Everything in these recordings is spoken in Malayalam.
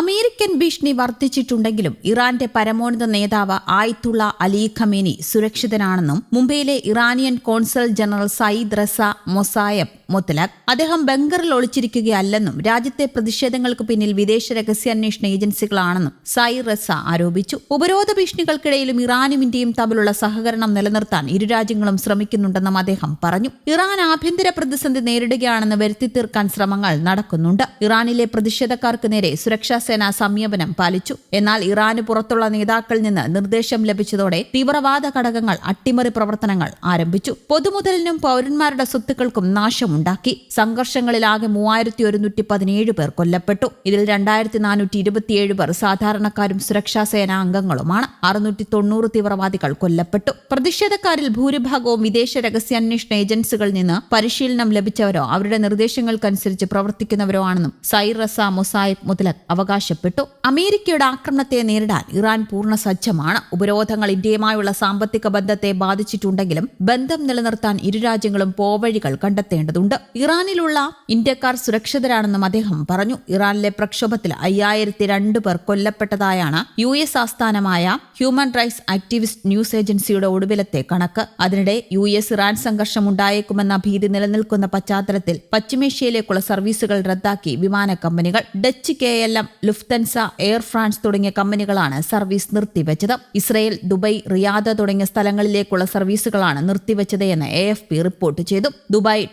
അമേരിക്കൻ ഭീഷണി വർദ്ധിച്ചിട്ടുണ്ടെങ്കിലും ഇറാന്റെ പരമോന്നത നേതാവ് ആയിത്തുള്ള അലി ഖമേനി സുരക്ഷിതനാണെന്നും മുംബൈയിലെ Iranian consul general Sayyid Reza Mosayeb മുത്തലാഖ് അദ്ദേഹം ബംഗറിൽ ഒളിച്ചിരിക്കുകയല്ലെന്നും രാജ്യത്തെ പ്രതിഷേധങ്ങൾക്ക് പിന്നിൽ വിദേശ രഹസ്യാന്വേഷണ ഏജൻസികളാണെന്നും സായി റസ ആരോപിച്ചു. ഉപരോധ ഭീഷണികൾക്കിടയിലും ഇറാനും ഇന്ത്യയും തമ്മിലുള്ള സഹകരണം നിലനിർത്താൻ ഇരു രാജ്യങ്ങളും ശ്രമിക്കുന്നുണ്ടെന്നും അദ്ദേഹം പറഞ്ഞു. ഇറാൻ ആഭ്യന്തര പ്രതിസന്ധി നേരിടുകയാണെന്ന് വരുത്തി തീർക്കാൻ ശ്രമങ്ങൾ നടക്കുന്നുണ്ട്. ഇറാനിലെ പ്രതിഷേധക്കാർക്ക് നേരെ സുരക്ഷാ സേന സംയമനം പാലിച്ചു. എന്നാൽ ഇറാന് പുറത്തുള്ള നേതാക്കളിൽ നിന്ന് നിർദ്ദേശം ലഭിച്ചതോടെ തീവ്രവാദ ഘടകങ്ങൾ അട്ടിമറി പ്രവർത്തനങ്ങൾ ആരംഭിച്ചു. പൊതുമുതലിനും പൌരന്മാരുടെ സ്വത്തുക്കൾക്കും നാശമുണ്ടാക്കി സംഘർഷങ്ങളിലാകെ മൂവായിരത്തി ഒരുന്നൂറ്റി പതിനേഴ് പേർ കൊല്ലപ്പെട്ടു. ഇതിൽ രണ്ടായിരത്തി നാനൂറ്റി ഇരുപത്തിയേഴ് പേർ സാധാരണക്കാരും സുരക്ഷാ സേനാ അംഗങ്ങളുമാണ്. അറുന്നൂറ്റി തൊണ്ണൂറ് തീവ്രവാദികൾ കൊല്ലപ്പെട്ടു. പ്രതിഷേധക്കാരിൽ ഭൂരിഭാഗവും വിദേശ രഹസ്യാന്വേഷണ ഏജൻസികളിൽ നിന്ന് പരിശീലനം ലഭിച്ചവരോ അവരുടെ നിർദ്ദേശങ്ങൾക്കനുസരിച്ച് പ്രവർത്തിക്കുന്നവരോ ആണെന്നും സൈറസ മുസായിബ് മുതലക് അവകാശപ്പെട്ടു. അമേരിക്കയുടെ ആക്രമണത്തെ നേരിടാൻ ഇറാൻ പൂർണ സജ്ജമാണ്. ഉപരോധങ്ങൾ ഇന്ത്യയുമായുള്ള സാമ്പത്തിക ബന്ധത്തെ ബാധിച്ചിട്ടുണ്ടെങ്കിലും ബന്ധം നിലനിർത്താൻ ഇരു രാജ്യങ്ങളും പോവഴികൾ കണ്ടെത്തേണ്ടതുണ്ട്. ഇറാനിലുള്ള ഇന്ത്യക്കാർ സുരക്ഷിതരാണെന്നും അദ്ദേഹം പറഞ്ഞു. ഇറാനിലെ പ്രക്ഷോഭത്തിൽ അയ്യായിരത്തി രണ്ട് പേർ കൊല്ലപ്പെട്ടതായാണ് യു എസ് ആസ്ഥാനമായ ഹ്യൂമൻ റൈറ്റ്സ് ആക്ടിവിസ്റ്റ് ന്യൂസ് ഏജൻസിയുടെ ഒടുവിലത്തെ കണക്ക്. അതിനിടെ യു എസ് ഇറാൻ സംഘർഷം ഉണ്ടായേക്കുമെന്ന ഭീതി നിലനിൽക്കുന്ന പശ്ചാത്തലത്തിൽ പശ്ചിമേഷ്യയിലേക്കുള്ള സർവീസുകൾ റദ്ദാക്കി വിമാന കമ്പനികൾ. Dutch K L M Lufthansa Air France തുടങ്ങിയ കമ്പനികളാണ് സർവീസ് നിർത്തിവച്ചത്. ഇസ്രയേൽ ദുബൈ റിയാദ് തുടങ്ങിയ സ്ഥലങ്ങളിലേക്കുള്ള സർവീസുകളാണ് നിർത്തിവച്ചത് എന്ന് എ എഫ് പി റിപ്പോർട്ട് ചെയ്തു. ദുബായ്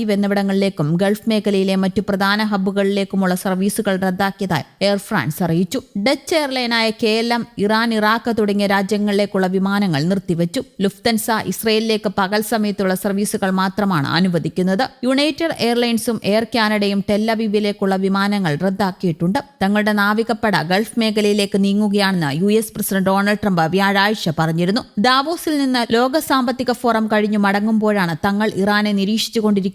ടെല്ലവീവ് എന്നിവിടങ്ങളിലേക്കും ഗൾഫ് മേഖലയിലെ മറ്റു പ്രധാന ഹബ്ബുകളിലേക്കുമുള്ള സർവീസുകൾ റദ്ദാക്കിയതായി എയർ ഫ്രാൻസ് അറിയിച്ചു. Dutch എയർലൈനായ K L M Iran Iraq തുടങ്ങിയ രാജ്യങ്ങളിലേക്കുള്ള വിമാനങ്ങൾ നിർത്തിവച്ചു. ലുഫ്തൻസ ഇസ്രയേലിലേക്ക് പകൽ സമയത്തുള്ള സർവീസുകൾ മാത്രമാണ് അനുവദിക്കുന്നത്. യുണൈറ്റഡ് എയർലൈൻസും എയർ കാനഡയും ടെല്ലവീവിലേക്കുള്ള വിമാനങ്ങൾ റദ്ദാക്കിയിട്ടുണ്ട്. തങ്ങളുടെ നാവികപ്പട ഗൾഫ് മേഖലയിലേക്ക് നീങ്ങുകയാണെന്ന് U S president Donald Trump വ്യാഴാഴ്ച പറഞ്ഞിരുന്നു. ദാവോസിൽ നിന്ന് ലോക സാമ്പത്തിക ഫോറം കഴിഞ്ഞു മടങ്ങുമ്പോഴാണ് തങ്ങൾ ഇറാനെ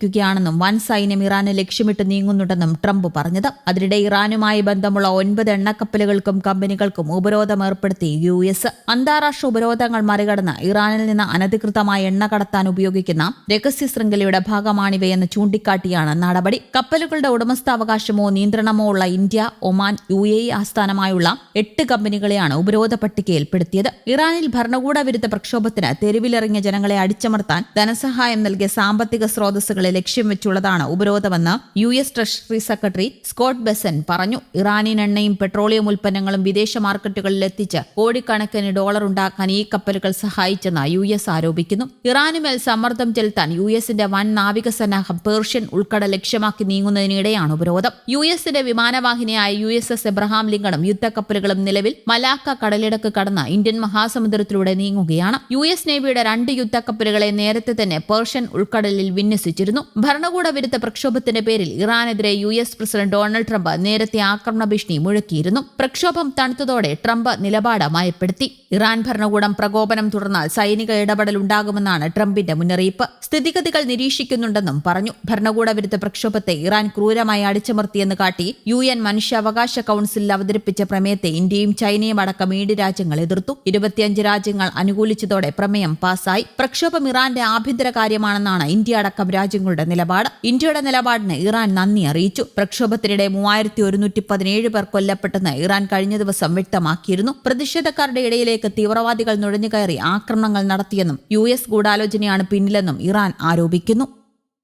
നിരീക്ഷിച്ചുകൊണ്ടിരിക്കുകയാണെന്നും വൻ സൈന്യം ഇറാന് ലക്ഷ്യമിട്ട് നീങ്ങുന്നുണ്ടെന്നും ട്രംപ് പറഞ്ഞത്. അതിനിടെ ഇറാനുമായി ബന്ധമുള്ള ഒൻപത് എണ്ണക്കപ്പലുകൾക്കും കമ്പനികൾക്കും ഉപരോധം ഏർപ്പെടുത്തി യു എസ്. അന്താരാഷ്ട്ര ഉപരോധങ്ങൾ മറികടന്ന് ഇറാനിൽ നിന്ന് അനധികൃതമായി എണ്ണ കടത്താൻ ഉപയോഗിക്കുന്ന രഹസ്യ ശൃംഖലയുടെ ഭാഗമാണിവയെന്ന് ചൂണ്ടിക്കാട്ടിയാണ് നടപടി. കപ്പലുകളുടെ ഉടമസ്ഥാവകാശമോ നിയന്ത്രണമോ ഉള്ള ഇന്ത്യ ഒമാൻ യു എ ആസ്ഥാനമായുള്ള എട്ട് കമ്പനികളെയാണ് ഉപരോധ പട്ടികയിൽപ്പെടുത്തിയത്. ഇറാനിൽ ഭരണകൂട വിരുദ്ധ പ്രക്ഷോഭത്തിന് തെരുവിലിറങ്ങിയ ജനങ്ങളെ അടിച്ചമർത്താൻ ധനസഹായം നൽകിയ സാമ്പത്തിക സ്രോതസ്സുകളെ ലക്ഷ്യം വെച്ചുള്ളതാണ് ഉപരോധമെന്ന് U S treasury secretary Scott Bessent പറഞ്ഞു. ഇറാനിയൻ എണ്ണയും പെട്രോളിയം ഉൽപ്പന്നങ്ങളും വിദേശ മാർക്കറ്റുകളിൽ എത്തിച്ച് കോടിക്കണക്കിന് ഡോളർ ഉണ്ടാക്കാൻ ഈ കപ്പലുകൾ സഹായിച്ചെന്ന് യു എസ് ആരോപിക്കുന്നു. ഇറാനുമേൽ സമ്മർദ്ദം ചെലുത്താൻ യു എസിന്റെ വൻ നാവിക സന്നാഹം പേർഷ്യൻ ഉൾക്കട ലക്ഷ്യമാക്കി നീങ്ങുന്നതിനിടെയാണ് ഉപരോധം. യു എസിന്റെ വിമാനവാഹിനിയായ യു എസ് എസ് എബ്രഹാം ലിങ്കണും യുദ്ധക്കപ്പലുകളും നിലവിൽ മലാക്ക കടലിടക്ക് കടന്ന് ഇന്ത്യൻ മഹാസമുദ്രത്തിലൂടെ നീങ്ങുകയാണ്. യു എസ് നേവിയുടെ രണ്ട് യുദ്ധക്കപ്പലുകളെ നേരത്തെ തന്നെ പേർഷ്യൻ ഉൾക്കടലിൽ വിന്യസിച്ചിരുന്നു. ഭരണകൂട വിരുദ്ധ പ്രക്ഷോഭത്തിന്റെ പേരിൽ ഇറാനെതിരെ U S president Donald Trump നേരത്തെ ആക്രമണ ഭീഷണി മുഴക്കിയിരുന്നു. പ്രക്ഷോഭം തണുത്തതോടെ ട്രംപ് നിലപാട് മയപ്പെടുത്തി ഇറാൻ ഭരണകൂടം പ്രകോപനം തുടർന്നാൽ സൈനിക ഇടപെടൽ ഉണ്ടാകുമെന്നാണ് ട്രംപിന്റെ മുന്നറിയിപ്പ്. സ്ഥിതിഗതികൾ നിരീക്ഷിക്കുന്നുണ്ടെന്നും പറഞ്ഞു. ഭരണകൂട വിരുദ്ധ പ്രക്ഷോഭത്തെ ഇറാൻ ക്രൂരമായി അടിച്ചമർത്തിയെന്ന് കാട്ടി യു എൻ മനുഷ്യാവകാശ കൌൺസിലിൽ അവതരിപ്പിച്ച പ്രമേയത്തെ ഇന്ത്യയും ചൈനയും അടക്കം ഏഴ് രാജ്യങ്ങൾ എതിർത്തു. ഇരുപത്തിയഞ്ച് രാജ്യങ്ങൾ അനുകൂലിച്ചതോടെ പ്രമേയം പാസായി. പ്രക്ഷോഭം ഇറാന്റെ ആഭ്യന്തര കാര്യമാണെന്നാണ് ഇന്ത്യ അടക്കം രാജ്യങ്ങളുടെ നിലപാട്. ഇന്ത്യയുടെ നിലപാടിന് ഇറാൻ നന്ദി അറിയിച്ചു. പ്രക്ഷോഭത്തിനിടെ മൂവായിരത്തി ഒരുന്നൂറ്റി പതിനേഴ് പേർ കൊല്ലപ്പെട്ടെന്ന് ഇറാൻ കഴിഞ്ഞ ദിവസം വ്യക്തമാക്കിയിരുന്നു. പ്രതിഷേധക്കാരുടെ ഇടയിലേക്ക് തീവ്രവാദികൾ നുഴഞ്ഞുകയറി ആക്രമണങ്ങൾ നടത്തിയെന്നും യു എസ് ഗൂഢാലോചനയാണ് പിന്നിലെന്നും ഇറാൻ ആരോപിക്കുന്നു.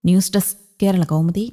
News desk Kerala Kaumudi.